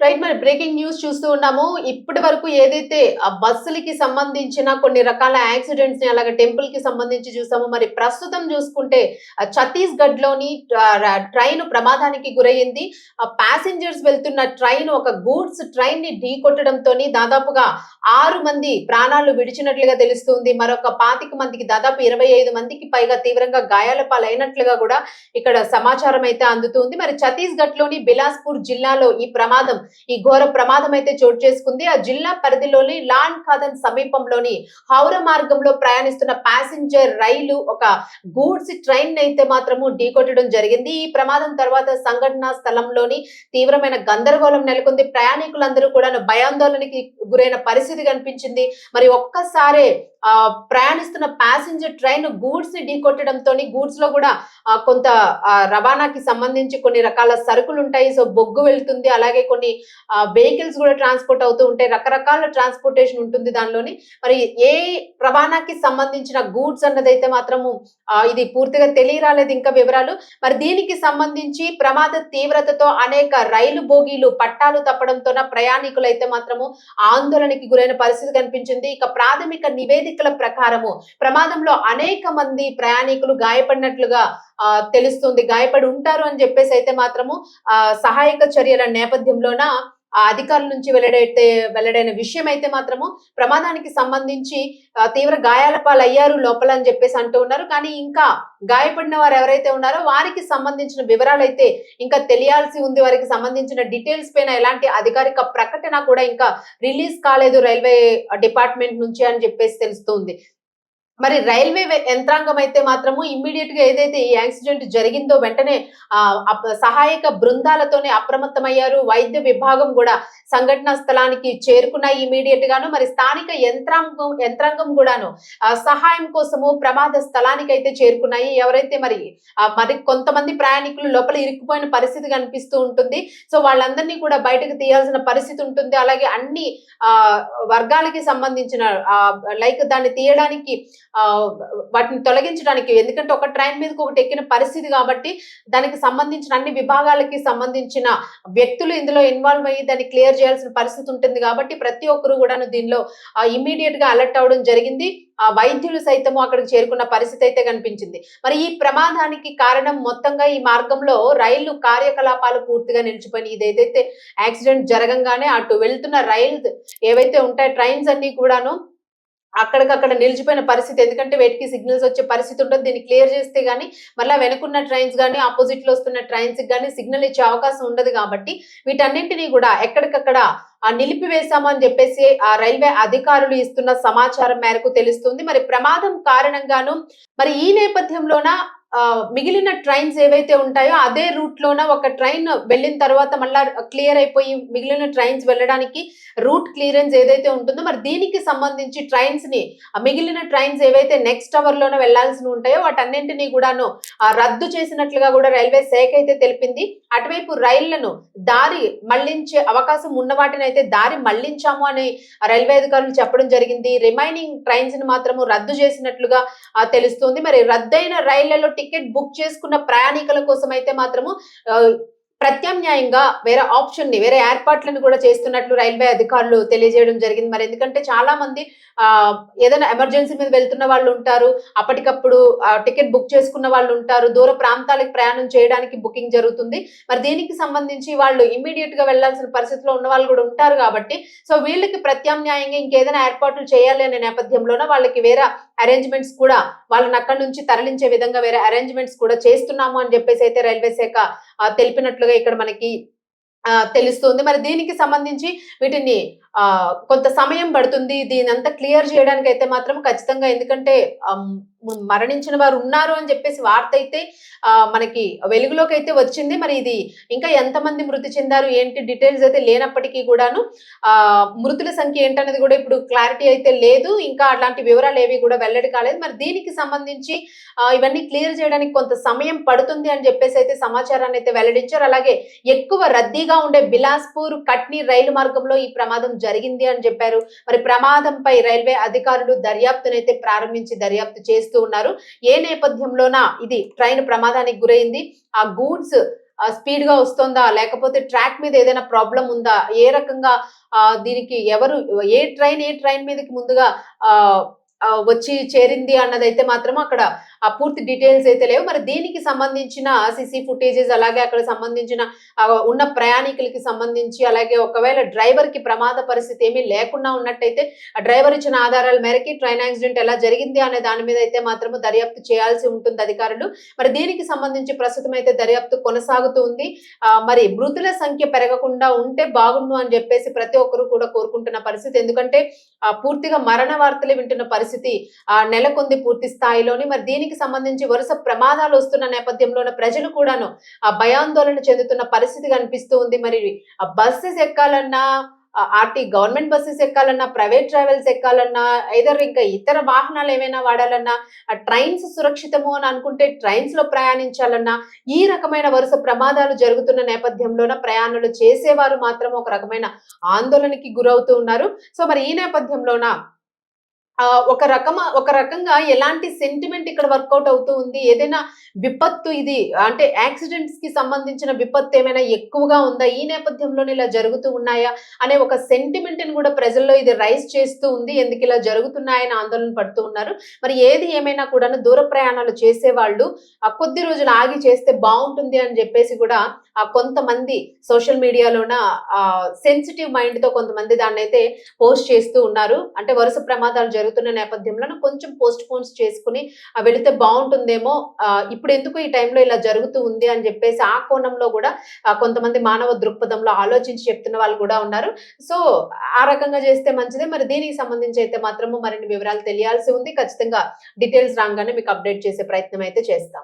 Right మరి breaking news చూస్తూ ఉన్నాము. ఇప్పటి వరకు ఏదైతే ఆ బస్సులకి సంబంధించిన కొన్ని రకాల యాక్సిడెంట్స్ని అలాగే టెంపుల్కి సంబంధించి చూసాము మరి ప్రస్తుతం చూసుకుంటే ఛత్తీస్గఢ్లోని ట్రైన్ ప్రమాదానికి గురయ్యింది ఆ ప్యాసింజర్స్ వెళ్తున్న ట్రైన్ ఒక గూడ్స్ ట్రైన్ని ఢీ కొట్టడంతో దాదాపుగా ఆరు మంది ప్రాణాలు విడిచినట్లుగా తెలుస్తుంది. మరొక పాతిక మందికి దాదాపు ఇరవై ఐదు మందికి పైగా తీవ్రంగా గాయాల పాలైనట్లుగా కూడా ఇక్కడ సమాచారం అయితే అందుతుంది మరి ఛత్తీస్గఢ్లోని బిలాస్పూర్ జిల్లాలో ఈ ప్రమాదం ఈ ఘోర ప్రమాదం అయితే చోటు చేసుకుంది. ఆ జిల్లా పరిధిలోని లాన్ ఖాదన్ సమీపంలోని హౌర మార్గంలో ప్రయాణిస్తున్న ప్యాసింజర్ రైలు ఒక గూడ్స్ ట్రైన్ అయితే మాత్రము ఢీకొట్టడం జరిగింది. ఈ ప్రమాదం తర్వాత సంఘటనా స్థలంలోని తీవ్రమైన గందరగోళం నెలకొంది. ప్రయాణికులందరూ కూడా భయాందోళనకి గురైన పరిస్థితి కనిపించింది. మరి ఒక్కసారే ప్రయాణిస్తున్న ప్యాసింజర్ ట్రైన్ గూడ్స్ని ఢీకొట్టడంతో గూడ్స్లో కూడా కొంత రవాణాకి సంబంధించి కొన్ని రకాల సరుకులు ఉంటాయి సో బొగ్గు వెళ్తుంది. అలాగే కొన్ని వెహికల్స్ కూడా ట్రాన్స్పోర్ట్ అవుతూ ఉంటాయి. రకరకాల ట్రాన్స్పోర్టేషన్ ఉంటుంది దానిలోని. మరి ఏ రవాణాకి సంబంధించిన గూడ్స్ అన్నదైతే మాత్రము ఇది పూర్తిగా తెలియరాలేదు ఇంకా వివరాలు. మరి దీనికి సంబంధించి ప్రమాద తీవ్రతతో అనేక రైలు బోగీలు పట్టాలు తప్పడంతోన ప్రయాణికులు అయితే మాత్రము ఆందోళనకి గురైన పరిస్థితి కనిపించింది. ఇక ప్రాథమిక నివేదికల ప్రకారము ప్రమాదంలో అనేక మంది ప్రయాణికులు గాయపడినట్లుగా ఆ, తెలుస్తుంది. గాయపడి ఉంటారు అని చెప్పేసి అయితే మాత్రము ఆ సహాయక చర్యల నేపథ్యంలోన ఆ అధికారుల నుంచి వెల్లడైతే వెల్లడైన విషయం అయితే మాత్రము ప్రమాదానికి సంబంధించి తీవ్ర గాయాల పాలయ్యారు లోపల అని చెప్పేసి అంటూ ఉన్నారు. కానీ ఇంకా గాయపడిన వారు ఎవరైతే ఉన్నారో వారికి సంబంధించిన వివరాలు అయితే ఇంకా తెలియాల్సి ఉంది. వారికి సంబంధించిన డీటెయిల్స్ పైన ఎలాంటి అధికారిక ప్రకటన కూడా ఇంకా రిలీజ్ కాలేదు రైల్వే డిపార్ట్మెంట్ నుంచి అని చెప్పేసి తెలుస్తుంది మరి రైల్వే యంత్రాంగం అయితే మాత్రము ఇమ్మీడియట్గా ఏదైతే ఈ యాక్సిడెంట్ జరిగిందో వెంటనే ఆ సహాయక బృందాలతోనే అప్రమత్తమయ్యారు. వైద్య విభాగం కూడా సంఘటనా స్థలానికి చేరుకున్నాయి ఇమీడియట్ గాను మరి స్థానిక యంత్రాంగం యంత్రాంగం కూడాను ఆ సహాయం కోసము ప్రమాద స్థలానికి అయితే చేరుకున్నాయి. ఎవరైతే మరి మరి కొంతమంది ప్రయాణికులు లోపల ఇరుక్కుపోయిన పరిస్థితి కనిపిస్తూ ఉంటుంది. సో వాళ్ళందరినీ కూడా బయటకు తీయాల్సిన పరిస్థితి ఉంటుంది. అలాగే అన్ని ఆ వర్గాలకి సంబంధించిన లైక్ దాన్ని తీయడానికి వాటిని తొలగించడానికి. ఎందుకంటే ఒక ట్రైన్ మీదకి ఒకటి ఎక్కిన పరిస్థితి కాబట్టి దానికి సంబంధించిన అన్ని విభాగాలకి సంబంధించిన వ్యక్తులు ఇందులో ఇన్వాల్వ్ అయ్యి దాన్ని క్లియర్ చేయాల్సిన పరిస్థితి ఉంటుంది కాబట్టి ప్రతి ఒక్కరు కూడా దీనిలో ఇమీడియట్గా అలర్ట్ అవడం జరిగింది. ఆ వైద్యులు సైతము అక్కడికి చేరుకున్న పరిస్థితి అయితే కనిపించింది. మరి ఈ ప్రమాదానికి కారణం మొత్తంగా ఈ మార్గంలో రైలు కార్యకలాపాలు పూర్తిగా నిలిచిపోయినాయి. ఇది ఏదైతే యాక్సిడెంట్ జరగంగానే అటు వెళ్తున్న రైలు ఏవైతే ఉంటాయో ట్రైన్స్ అన్ని కూడాను అక్కడికక్కడ నిలిచిపోయిన పరిస్థితి. ఎందుకంటే వేటికి సిగ్నల్స్ వచ్చే పరిస్థితి ఉంటుంది. దీన్ని క్లియర్ చేస్తే గానీ మళ్ళీ వెనుకున్న ట్రైన్స్ కానీ ఆపోజిట్లో వస్తున్న ట్రైన్స్ కానీ సిగ్నల్ ఇచ్చే అవకాశం ఉండదు కాబట్టి వీటన్నింటినీ కూడా ఎక్కడికక్కడ ఆ అని చెప్పేసి ఆ రైల్వే అధికారులు ఇస్తున్న సమాచారం మేరకు తెలుస్తుంది. మరి ప్రమాదం కారణంగాను మరి ఈ నేపథ్యంలోన మిగిలిన ట్రైన్స్ ఏవైతే ఉంటాయో అదే రూట్ లోన ఒక ట్రైన్ వెళ్ళిన తర్వాత మళ్ళా క్లియర్ అయిపోయి మిగిలిన ట్రైన్స్ వెళ్ళడానికి రూట్ క్లియరెన్స్ ఏదైతే ఉంటుందో మరి దీనికి సంబంధించి ట్రైన్స్ని మిగిలిన ట్రైన్స్ ఏవైతే నెక్స్ట్ అవర్ లోన వెళ్ళాల్సి ఉంటాయో వాటన్నింటినీ కూడాను రద్దు చేసినట్లుగా కూడా రైల్వే శాఖ అయితే తెలిపింది. అటువైపు రైళ్ళను దారి మళ్ళించే అవకాశం ఉన్న వాటిని అయితే దారి మళ్ళించాము అని రైల్వే అధికారులు చెప్పడం జరిగింది. రిమైనింగ్ ట్రైన్స్ని మాత్రము రద్దు చేసినట్లుగా తెలుస్తుంది. మరి రద్దయిన రైళ్ళలో టికెట్ బుక్ చేసుకున్న ప్రయాణికుల కోసం అయితే మాత్రము ఆ, ప్రత్యామ్నాయంగా వేరే ఆప్షన్ని వేరే ఏర్పాట్లను కూడా చేస్తున్నట్లు రైల్వే అధికారులు తెలియజేయడం జరిగింది. మరి ఎందుకంటే చాలా మంది ఆ ఏదైనా ఎమర్జెన్సీ మీద వెళ్తున్న వాళ్ళు ఉంటారు అప్పటికప్పుడు టికెట్ బుక్ చేసుకున్న వాళ్ళు ఉంటారు దూర ప్రాంతాలకు ప్రయాణం చేయడానికి బుకింగ్ జరుగుతుంది. మరి దీనికి సంబంధించి వాళ్ళు ఇమీడియట్గా వెళ్ళాల్సిన పరిస్థితిలో ఉన్న వాళ్ళు కూడా ఉంటారు కాబట్టి సో వీళ్ళకి ప్రత్యామ్నాయంగా ఇంకేదైనా ఏర్పాట్లు చేయాలి అనే నేపథ్యంలోన వాళ్ళకి వేరే అరేంజ్మెంట్స్ కూడా వాళ్ళని అక్కడి నుంచి తరలించే విధంగా వేరే అరేంజ్మెంట్స్ కూడా చేస్తున్నాము అని చెప్పేసి అయితే రైల్వే శాఖ తెలిపినట్లు ఇక్కడ మనకి ఆ, తెలుస్తుంది. మరి దీనికి సంబంధించి వీటిని కొంత సమయం పడుతుంది. దీని అంతా క్లియర్ చేయడానికి అయితే మాత్రం ఖచ్చితంగా ఎందుకంటే మరణించిన వారు ఉన్నారు అని చెప్పేసి వార్త అయితే మనకి వెలుగులోకి అయితే వచ్చింది. మరి ఇది ఇంకా ఎంతమంది మృతి చెందారు ఏంటి డీటెయిల్స్ అయితే లేనప్పటికీ కూడాను ఆ మృతుల సంఖ్య ఏంటనేది కూడా ఇప్పుడు క్లారిటీ అయితే లేదు. ఇంకా అలాంటి వివరాలు ఏవి కూడా వెల్లడి కాలేదు. మరి దీనికి సంబంధించి ఇవన్నీ క్లియర్ చేయడానికి కొంత సమయం పడుతుంది అని చెప్పేసి అయితే సమాచారాన్ని అయితే వెల్లడించారు. అలాగే ఎక్కువ రద్దీగా ఉండే బిలాస్పూర్ కట్నీ రైలు మార్గంలో ఈ ప్రమాదం జరిగింది అని చెప్పారు. మరి ప్రమాదంపై రైల్వే అధికారులు దర్యాప్తునైతే ప్రారంభించి దర్యాప్తు చేస్తూ ఉన్నారు. ఏ నేపథ్యంలోన ఇది ట్రైన్ ప్రమాదానికి గురైంది? ఆ గూడ్స్ స్పీడ్గా వస్తుందా? లేకపోతే ట్రాక్ మీద ఏదైనా ప్రాబ్లం ఉందా? ఏ రకంగా ఆ, దీనికి ఎవరు ఏ ట్రైన్ ఏ ట్రైన్ మీదకి ముందుగా ఆ, వచ్చి చేరింది అన్నదైతే మాత్రం అక్కడ ఆ పూర్తి డీటెయిల్స్ అయితే లేవు. మరి దీనికి సంబంధించిన సీసీ ఫుటేజెస్ అలాగే అక్కడ సంబంధించిన ఉన్న ప్రయాణికులకి సంబంధించి అలాగే ఒకవేళ డ్రైవర్కి ప్రమాద పరిస్థితి ఏమీ లేకుండా ఉన్నట్టయితే ఆ డ్రైవర్ ఇచ్చిన ఆధారాల మేరకి ట్రైన్ యాక్సిడెంట్ ఎలా జరిగింది అనే దాని మీద అయితే మాత్రం దర్యాప్తు చేయాల్సి ఉంటుంది అధికారులు. మరి దీనికి సంబంధించి ప్రస్తుతం అయితే దర్యాప్తు కొనసాగుతూ ఉంది? మరి మృతుల సంఖ్య పెరగకుండా ఉంటే బాగుండు అని చెప్పేసి ప్రతి ఒక్కరు కూడా కోరుకుంటున్న పరిస్థితి. ఎందుకంటే ఆ, పూర్తిగా మరణ వార్తలు వింటున్న పరిస్థితి ఆ, నెలకొంది పూర్తి స్థాయిలోని. మరి దీనికి సంబంధించి వరుస ప్రమాదాలు వస్తున్న నేపథ్యంలోన ప్రజలు కూడాను ఆ భయాందోళన చెందుతున్న పరిస్థితి కనిపిస్తూ ఉంది. మరి ఆ బస్సెస్ ఎక్కాలన్నా ఆర్టీ గవర్నమెంట్ బస్సెస్ ఎక్కాలన్నా ప్రైవేట్ ట్రావెల్స్ ఎక్కాలన్నా ఐదర్ ఇంకా ఇతర వాహనాలు ఏమైనా వాడాలన్నా ఆ ట్రైన్స్ సురక్షితము అని అనుకుంటే ట్రైన్స్లో ప్రయాణించాలన్నా ఈ రకమైన వరుస ప్రమాదాలు జరుగుతున్న నేపథ్యంలోన ప్రయాణాలు చేసేవారు మాత్రం ఒక రకమైన ఆందోళనకి గురవుతూ ఉన్నారు. సో మరి ఈ నేపథ్యంలోన ఒక రకమ ఒక రకంగా ఎలాంటి సెంటిమెంట్ ఇక్కడ వర్కౌట్ అవుతూ ఉంది? ఏదైనా విపత్తు ఇది? అంటే యాక్సిడెంట్స్కి సంబంధించిన విపత్తు ఏమైనా ఎక్కువగా ఉందా? ఈ నేపథ్యంలోనే ఇలా జరుగుతూ ఉన్నాయా? అనే ఒక సెంటిమెంట్ని కూడా ప్రజల్లో ఇది రైజ్ చేస్తూ ఉంది. ఎందుకు ఇలా జరుగుతున్నాయని ఆందోళన పడుతూ ఉన్నారు. మరి ఏది ఏమైనా కూడా దూర ప్రయాణాలు చేసే వాళ్ళు ఆ కొద్ది రోజులు ఆగి చేస్తే బాగుంటుంది అని చెప్పేసి కూడా ఆ కొంతమంది సోషల్ మీడియాలోన ఆ సెన్సిటివ్ మైండ్తో కొంతమంది దాన్ని అయితే పోస్ట్ చేస్తూ ఉన్నారు. అంటే వరుస ప్రమాదాలు జరుగుతున్న నేపథ్యంలో కొంచెం పోస్ట్ పోన్స్ చేసుకుని వెళితే బాగుంటుందేమో ఇప్పుడు ఎందుకు ఈ టైంలో ఇలా జరుగుతూ ఉంది? అని చెప్పేసి ఆ కోణంలో కూడా కొంతమంది మానవ దృక్పథంలో ఆలోచించి చెప్తున్న వాళ్ళు కూడా ఉన్నారు. సో ఆ రకంగా చేస్తే మంచిదే. మరి దీనికి సంబంధించి అయితే మాత్రము మరిన్ని వివరాలు తెలియాల్సి ఉంది. ఖచ్చితంగా డీటెయిల్స్ రాగానే మీకు అప్డేట్ చేసే ప్రయత్నం అయితే చేస్తాం.